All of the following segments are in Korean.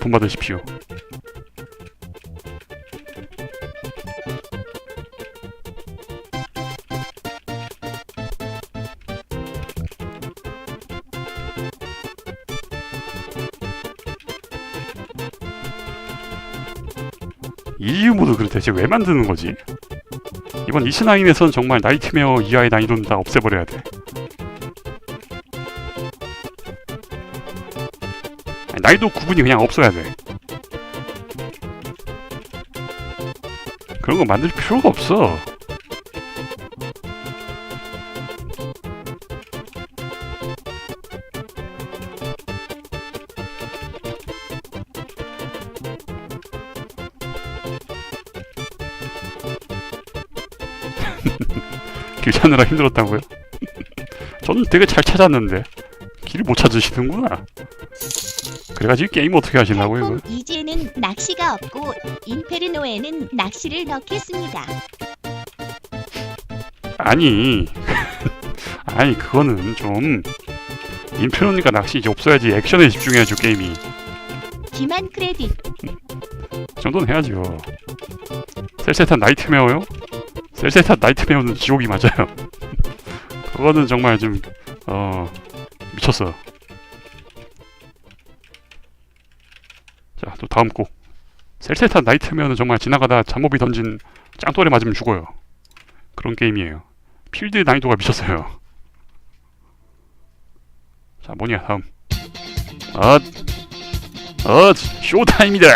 본받으십시오. 이유 모드 그래 대체 왜 만드는 거지? 이번 이스나인에선 정말 나이트메어 이하의 난이도는 다 없애버려야 돼. 난이도 구분이 그냥 없어야 돼. 그런 거 만들 필요가 없어. 길 찾느라 힘들었다고요? 저는 되게 잘 찾았는데 길을 못 찾으시는구나. 그래가지고 게임 어떻게 하시려고요? 이거? 콩 이지에는 낚시가 없고 인페르노에는 낚시를 넣겠습니다. 아니 아니 그거는 좀 인페로니까 낚시 이제 없어야지 액션에 집중해야죠 게임이 기만 크레딧 그 정도는 해야죠 셀세탄 나이트메어요? 셀세탄 나이트메어는 지옥이 맞아요 그거는 정말 좀 어 미쳤어 자 또 다음 곡. 셀세탄 나이트메어는 정말 지나가다 잠몹이 던진 짱돌에 맞으면 죽어요. 그런 게임이에요. 필드 난이도가 미쳤어요. 자 뭐냐 다음. 아, 어 쇼타임이다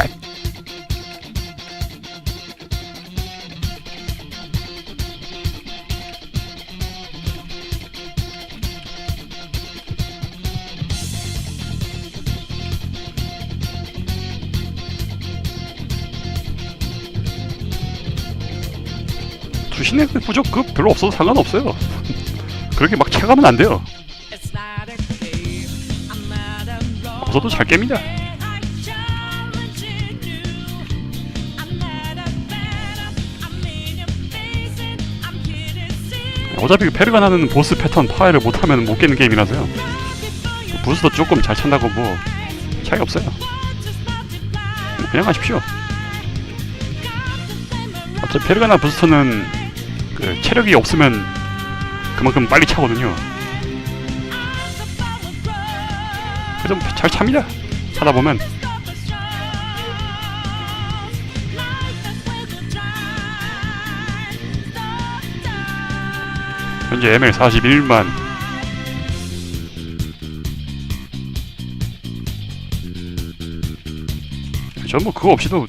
그 부족 그 별로 없어도 상관없어요. 그렇게 막 채가면 안 돼요. 없어도 잘 깹니다. 어차피 그 페르가 나는 보스 패턴 파괴를 못하면 못 깨는 게임이라서요. 그 부스도 조금 잘 찬다고 뭐 차이 없어요. 뭐 그냥 하십시오. 어차피 페르가나 부스터는 그 체력이 없으면 그만큼 빨리 차거든요. 그래서 잘 찹니다. 하다 보면. 현재 ML 41만. 전 뭐 그거 없이도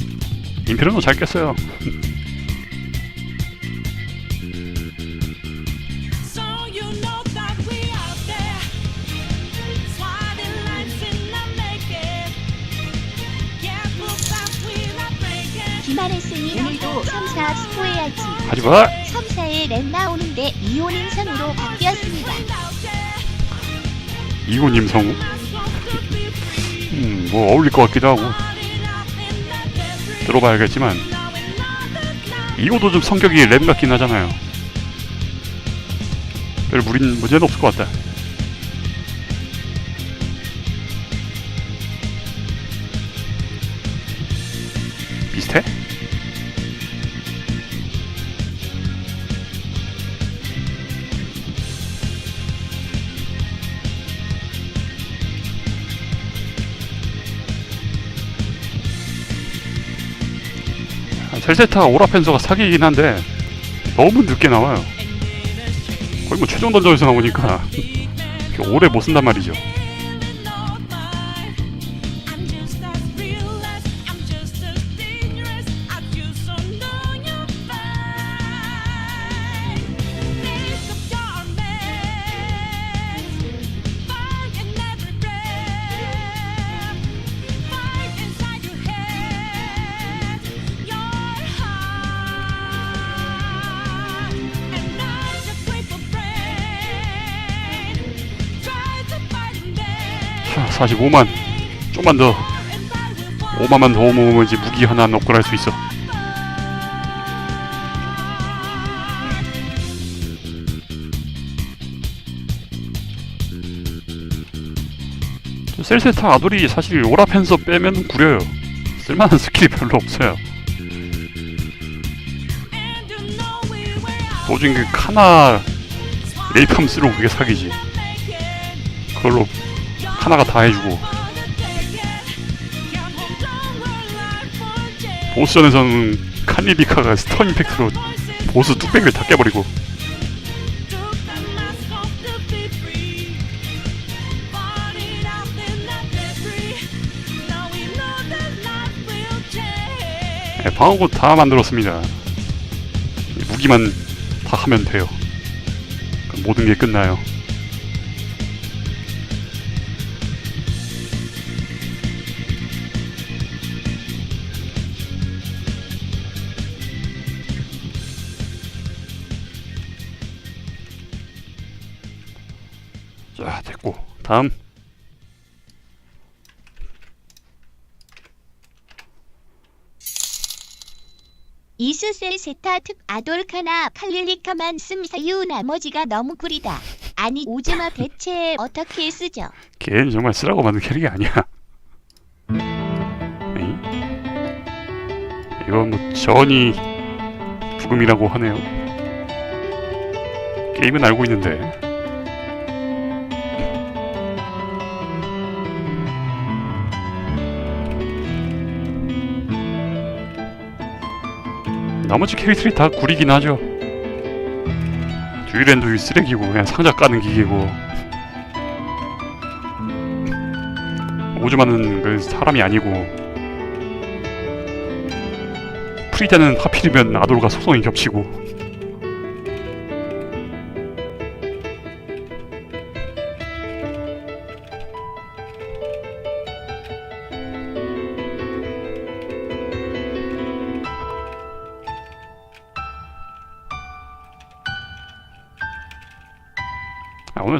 인페르노 잘 깼어요 하지마 3사에 렌 나오는데 이호님 선으로 바뀌었습니다. 이고님 성우 음, 뭐 어울릴 것 같기도 하고. 들어봐야겠지만. 이고도 좀 성격이 램 같긴 하잖아요. 별 무린 문제는 없을 것 같다 비슷해? 아, 셀세타 오라펜서가 사기이긴 한데 너무 늦게 나와요. 거의 뭐 최종 던전에서 나오니까 오래 못 쓴단 말이죠. 자, 45만. 좀만 더 5만만 더 모으면 이제 무기 하나 업그레이드 할수 있어. 셀세타 아돌이 사실 오라펜서 빼면 구려요. 쓸만한 스킬이 별로 없어요. And you know we were out 도중 그 카나 레이팜 쓰러 그게 사기지. 그걸로 하나가 다 해주고 보스전에서는 카니비카가 스턴 임팩트로 보스 뚝배기를 다 깨버리고 네, 방어구 다 만들었습니다. 무기만 다 하면 돼요. 모든 게 끝나요. 다음. 이수셀 세타 특 아돌카나 칼릴리카만 씀 사유 나머지가 너무 구리다. 아니 오즈마 대체 어떻게 쓰죠? 걔는 정말 쓰라고 만든 캐릭이 아니야. 에이? 이건 뭐 전이 부금이라고 하네요. 게임은 알고 있는데. 나머지 캐릭터들이 다 구리긴 하죠. 듀일앤도 쓰레기고 그냥 상자 까는 기계고. 오즈마는 그 사람이 아니고. 프리다는 하필이면 아돌과 소송이 겹치고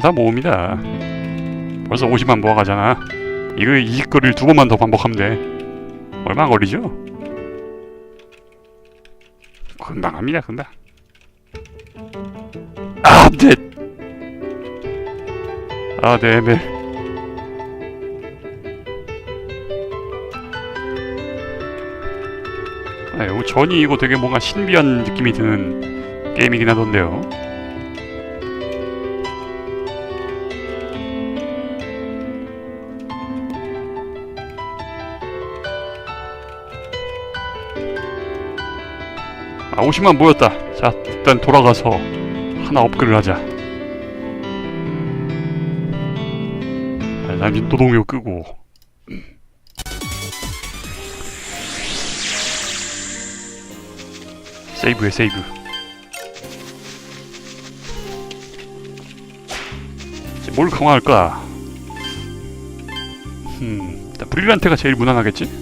아, 오늘 다 모읍니다 벌써 50만 모아가잖아 이거 이 거를 두 번만 더 반복하면 돼. 얼마 걸리죠? 금방 합니다, 금방. 아, 네. 아, 네, 에멜. 아, 전이 이거 되게 뭔가 신비한 느낌이 드는 게임이긴 하던데요. 아, 50만 모였다. 자, 일단 돌아가서 하나 업그레이드 하자. 자, 잠시 노동요 끄고. 세이브해, 세이브. 이제 뭘 강화할까? 음, 일단 브릴란트가 제일 무난하겠지?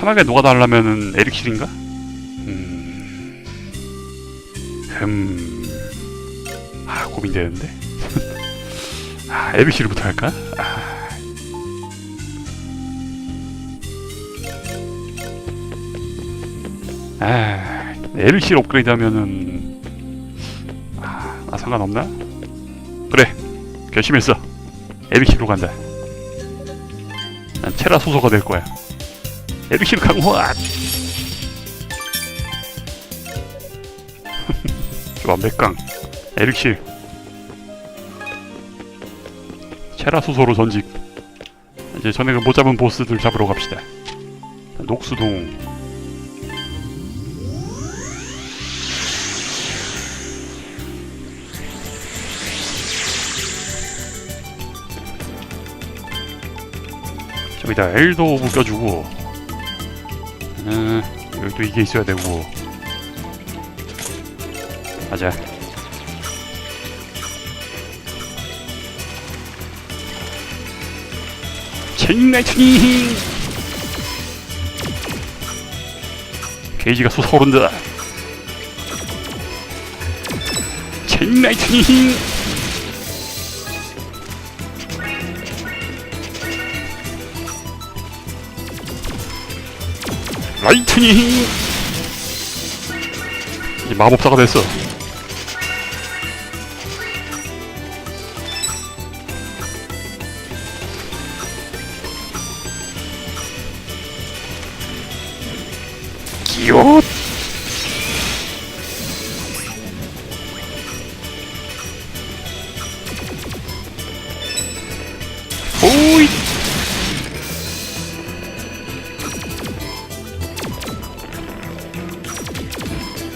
편하게 녹아달라면은 에릭실인가? 음... 음... 아 고민되는데? 아 에릭실부터 할까? 아... 아... 에릭실 업그레이드 하면은 아, 아 상관없나? 그래 결심했어 에릭실로 간다 난 체라 소소가 될 거야 에릭실 강화 좋아 맥강? 에릭실 체라 수소로 전직. 이제 전에 그못 잡은 보스들 잡으러 갑시다. 녹수동. 저기다 엘도 묶여주고. 음, 여기도 이게 있어야 되고. 가자. 체인 라이트닝 게이지가 솟아오른다. 체인 라이트닝 라이트닝. 이제 마법사가 됐어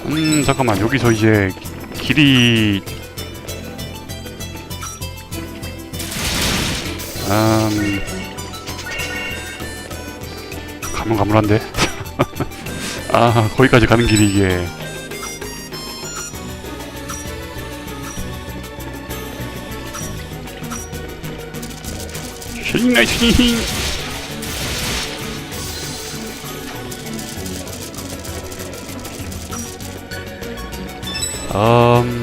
음 잠깐만. 여기서 이제 길이 음 가물가물한데? 아 거기까지 가는 길이 이게. 쉐잉 나이팅 음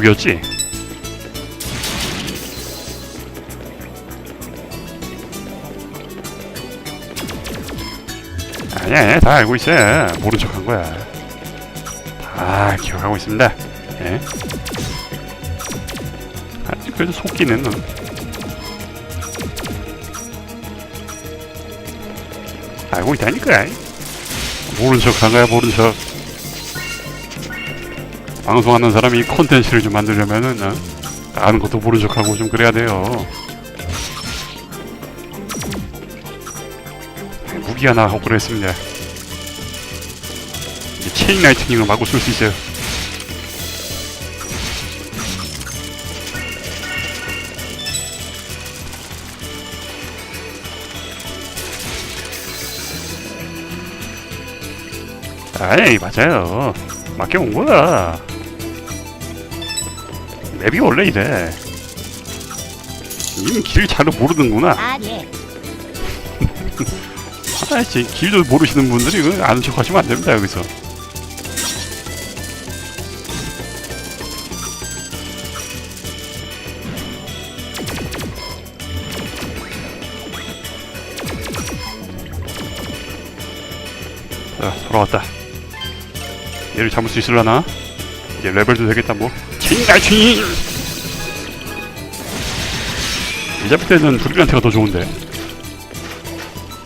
이쪽이었지? 아니야, 다 알고 있어. 모른 척한 거야. 다 기억하고 있습니다. 예? 아직 그래도 속기는 어. 알고 있다니까. 모른 척한 거야, 모른 척. 방송하는 사람이 콘텐츠를 좀 만들려면은 어? 아는 것도 모른 척하고 좀 그래야 돼요. 무기 하나 업그레이드했습니다. 이제 체인 라이트닝을 마구 쓸수 있어요. 아이 맞아요. 맡겨온 거야. 맵이 원래 이래. 이미 길잘 모르는구나. 아 예. 아이씨 길도 모르시는 분들이 이거 아는 척 하시면 안 됩니다 여기서 자 돌아왔다 얘를 잡을 수 있을라나? 이제 레벨도 되겠다 뭐 칭갈칭 이 잡을 때는 브릴란트가 더 좋은데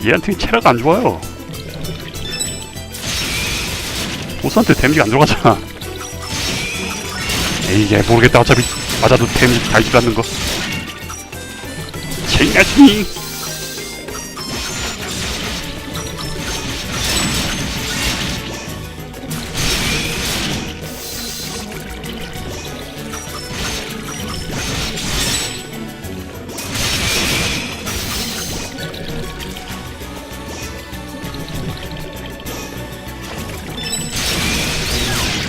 얘한테 체력 안 좋아요. 보스한테 데미지가 안 들어가잖아. 얘 모르겠다. 어차피 맞아도 데미지 달지도 않는 거. 칭야칭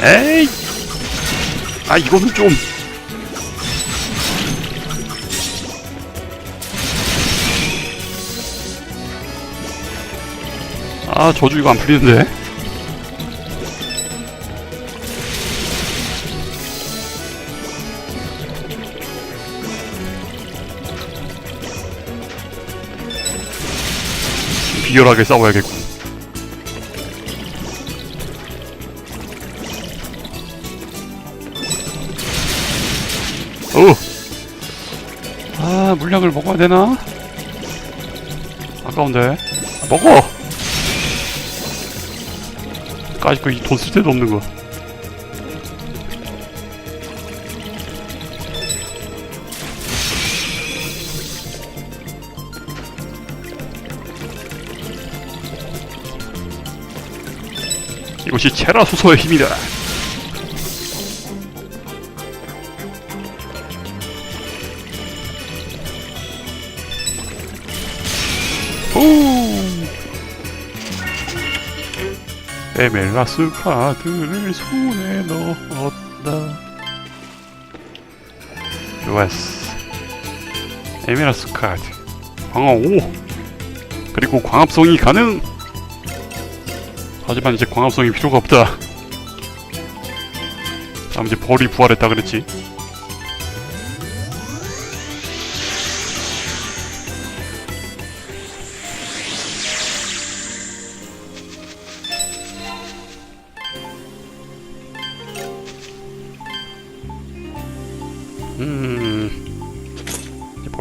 에이! 아, 이거는 좀. 아, 저주 이거 안 풀리는데? 비열하게 싸워야겠군. 물약을 먹어야 되나? 아까운데. 아, 먹어! 까짓 거돈 쓸 데도 없는 거. 이것이 체라 수소의 힘이다. 에멜라스 카드를 손에 넣었다. 좋았어. 에메라스 카드. 광어 5. 그리고 광합성이 가능. 하지만 이제 광합성이 필요가 없다. 다음 이제 벌이 부활했다 그랬지.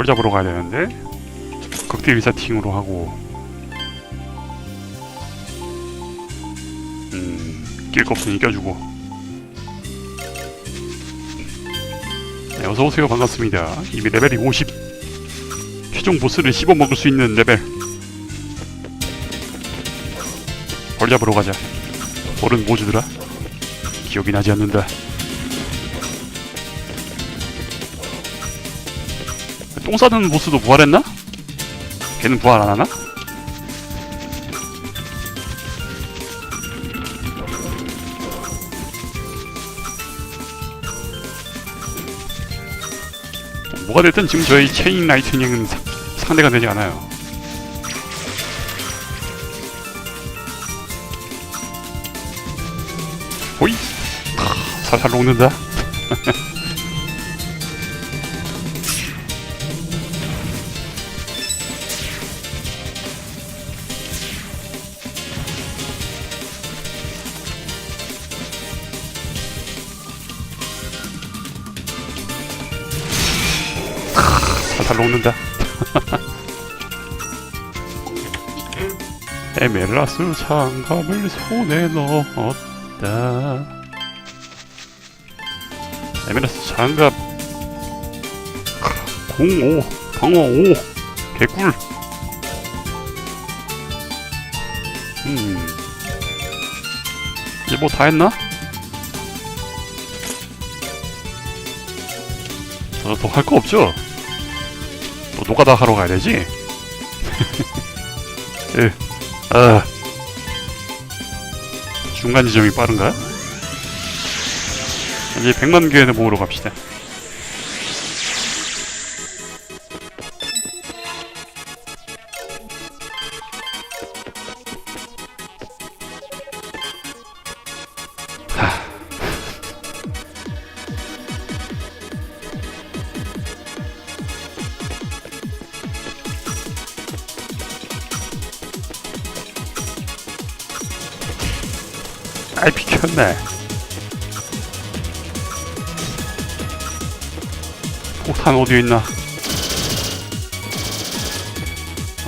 벌 잡으러 가야 되는데 극대 리사팅으로 하고. 음, 낄거 없으니 껴주고. 네, 어서오세요. 반갑습니다. 이미 레벨이 50 최종 보스를 씹어먹을 수 있는 레벨. 벌 잡으러 가자. 벌은 뭐 주더라? 기억이 나지 않는다 똥 싸는 보스도 부활했나? 걔는 부활 안 하나? 뭐가 됐든 지금 저희 체인 라이트닝은 사- 상대가 되지 않아요. 호이! 하, 살살 녹는다. 에메라스 장갑을 손에 넣었다. 에메라스 장갑 05 방어 5 개꿀. 음 이제 뭐 다 했나? 어, 더할 거 없죠? 또 노가다 하러 가야 되지? 예. 아. 중간 지점이 빠른가? 이제 100만 개를 모으러 갑시다. 아이 비켰네. 폭탄 어디에 있나?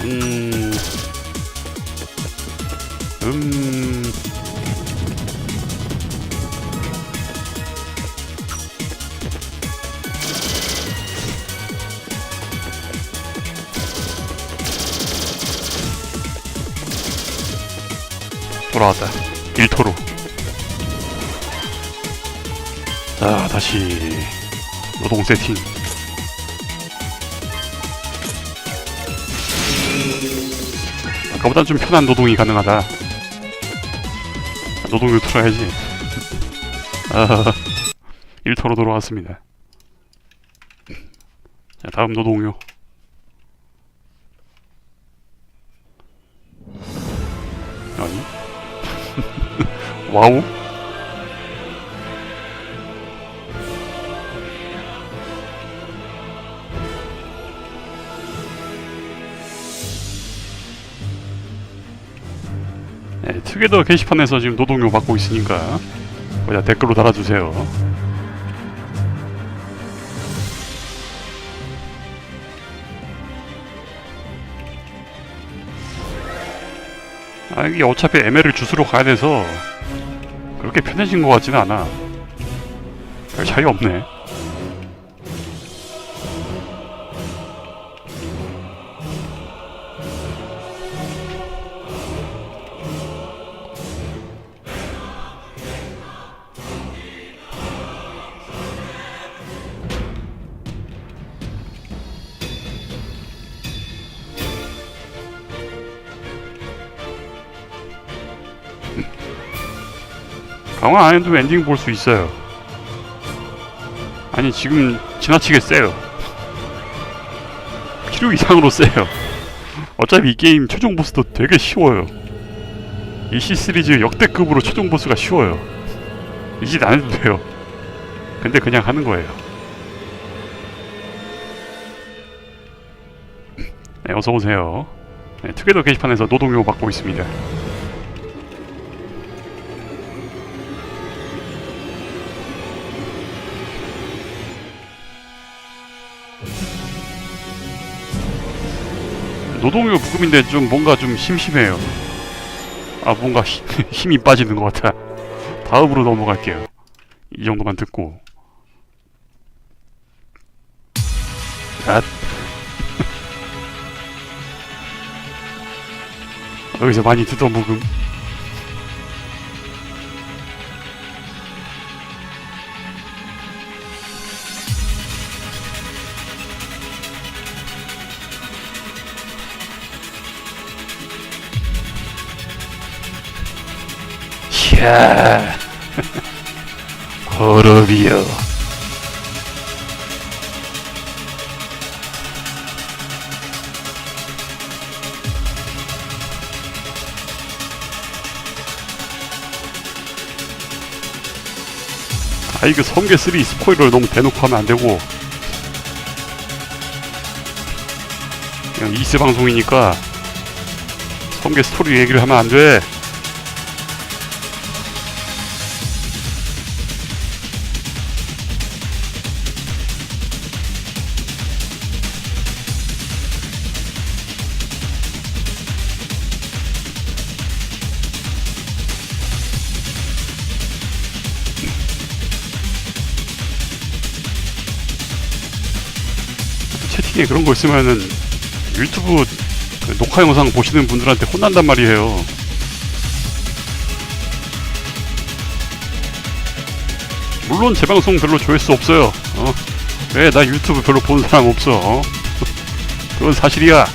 음, 음, 돌아왔다. 일토로. 다시 노동 세팅. 아까보단 좀 편한 노동이 가능하다. 노동을 틀어야지. 아, 일터로 돌아왔습니다. 자, 다음 노동요. 아니? 와우? 네, 특유더 게시판에서 지금 노동요 받고 있으니까 거기다 댓글로 달아주세요. 아 이게 어차피 ML을 주스로 가야 돼서 그렇게 편해진 것 같지는 않아. 별 차이 없네. 강화 안 해도 엔딩 볼 수 있어요. 아니 지금 지나치게 세요. 필요 이상으로 세요. 어차피 이 게임 최종 보스도 되게 쉬워요. 이 C 시리즈 역대급으로 최종 보스가 쉬워요. 이 짓 안 해도 돼요. 근데 그냥 하는 거예요. 네, 어서 오세요. 네, 투게더 게시판에서 노동요 받고 있습니다. 노동요 부금인데 좀 뭔가 좀 심심해요. 아 뭔가 힘, 힘이 빠지는 것 같아. 다음으로 넘어갈게요. 이 정도만 듣고. 아. 여기서 많이 듣던 부금. 샤 호럽이여 아 이거 성계 3 스포일러 너무 대놓고 하면 안 되고 그냥 이스 방송이니까 성계 스토리 얘기를 하면 안 돼. 채팅에 그런 거 있으면은 유튜브 그 녹화 영상 보시는 분들한테 혼난단 말이에요. 물론 제 방송 별로 조회수 없어요. 어? 왜 나 유튜브 별로 보는 사람 없어. 어? 그건 사실이야.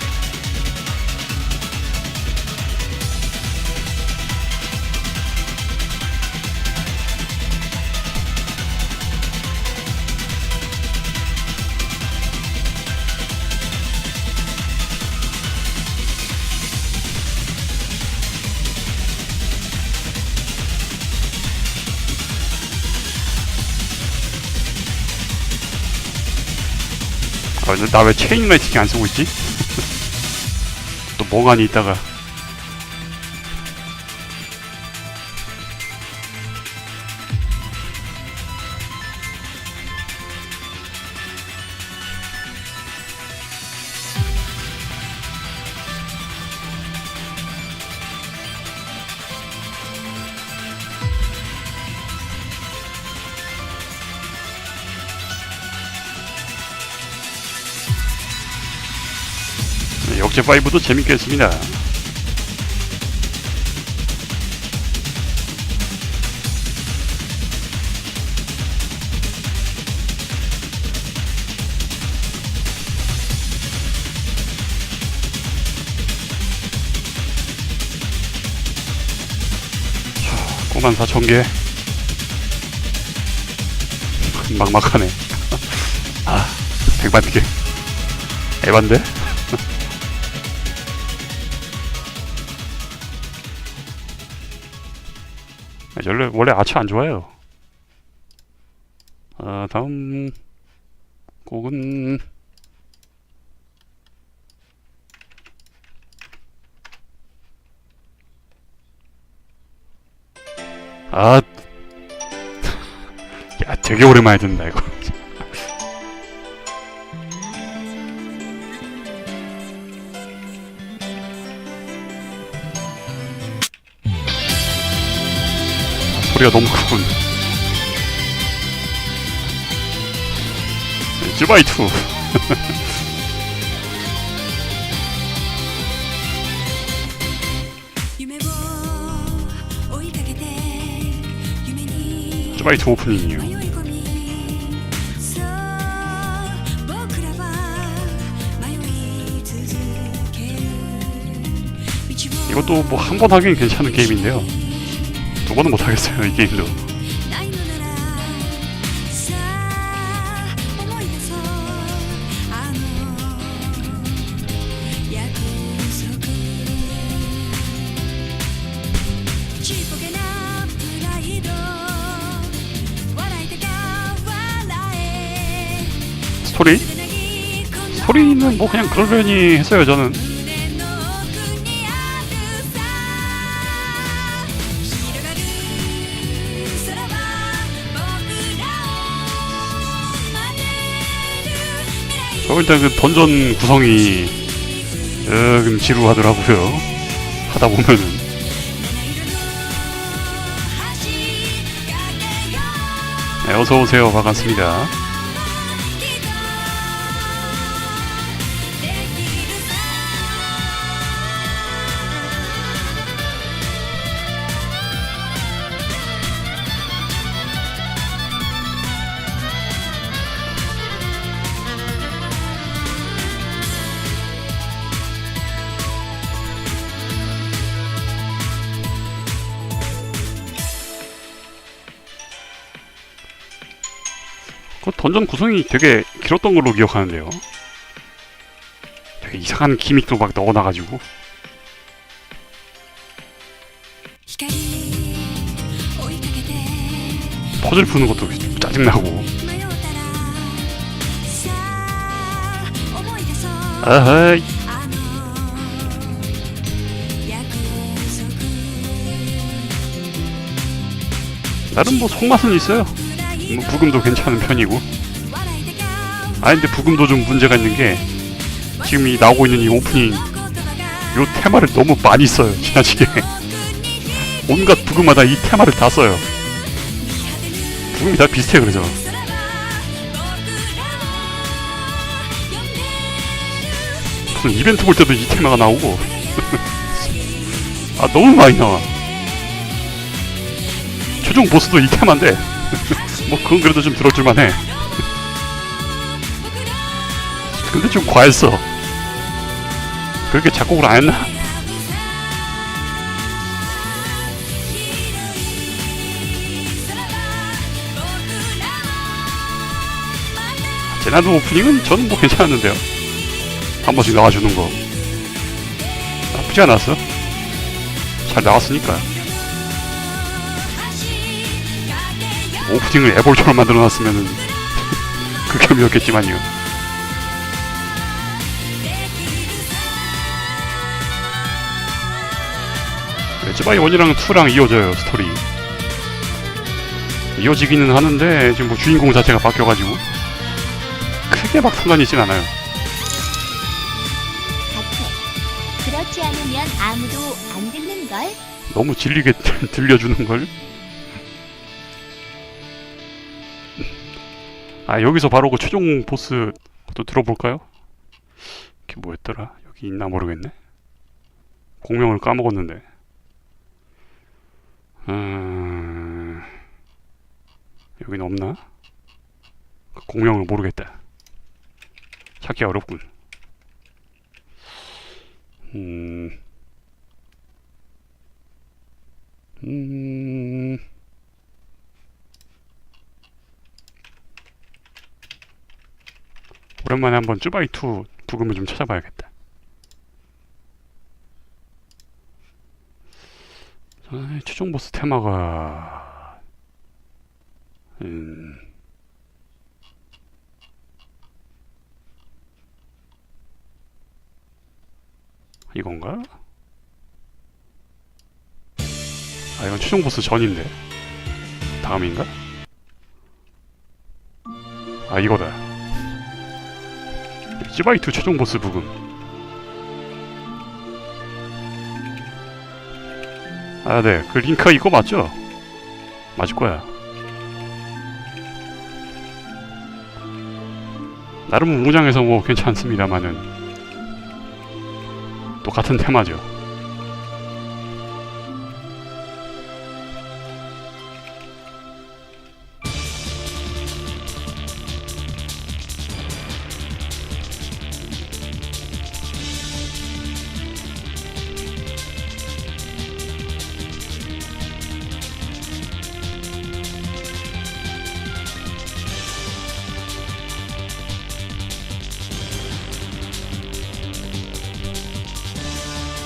나 왜 체인 라이팅이 안 쓰고 있지? 또 멍하니 있다가 제 5도 재밌겠습니다. 자, 꼬만 4천 개. 막막하네. 아, 100만 개. 에반데? 원래 원래 아치 안 좋아해요. 아 다음 곡은 아, 야 되게 오랜만에 듣는다 이거. 거리가 너무 크군 쯔바이투. 쯔바이투 오프닝이요. 이것도 뭐 한 번 하긴 괜찮은 게임인데요. 누구는 못하겠어요 이 게임도 소리? 소리는 뭐 그냥 그러려니 했어요 저는 어, 일단 그 던전 구성이 어, 조금 지루하더라고요. 하다 보면은. 네, 어서오세요. 반갑습니다. 원정 구성이 되게 길었던 걸로 기억하는데요. 되게 이상한 기믹도 막 넣어놔가지고. 퍼즐 푸는 것도 짜증나고. 아하이. 나름 뭐 속맛은 있어요. 뭐 부금도 괜찮은 편이고. 아 근데 부금도 좀 문제가 있는 게 지금 이 나오고 있는 이 오프닝 이 테마를 너무 많이 써요 지나치게. 온갖 부금마다 이 테마를 다 써요. 부금이 다 비슷해 그러죠 무슨 이벤트 볼 때도 이 테마가 나오고. 아 너무 많이 나와. 최종 보스도 이 테마인데. 뭐 그건 그래도 좀 들었을만해. 근데 좀 과했어. 그렇게 작곡을 안 했나? 제나드 오프닝은 저는 뭐 괜찮았는데요. 한 번씩 나와주는 거. 나쁘지 않았어. 잘 나왔으니까. 오프닝을 애볼처럼 만들어놨으면은 극혐이었겠지만요 웨즈바이 1이랑 2랑 이어져요 스토리 이어지기는 하는데 지금 뭐 주인공 자체가 바뀌어가지고 크게 막 상관이 있진 않아요. 그렇지 않으면 아무도 안 듣는 걸. 너무 질리게 들려주는 걸. 아 여기서 바로 그 최종 보스 또 들어볼까요? 이게 뭐였더라? 여기 있나 모르겠네. 공명을 까먹었는데. 음... 여긴 없나? 그 공명을 모르겠다. 찾기 어렵군. 음. 음... 오랜만에 한번 쭈바이2 부금을 좀 찾아봐야겠다. 아, 최종 보스 테마가 음... 이건가? 아 이건 최종 보스 전인데 다음인가? 아 이거다 찌바이투 최종 보스 부금 아 네 그 링크 이거 맞죠? 맞을 거야. 나름 웅장해서 뭐 괜찮습니다만은. 또 같은 테마죠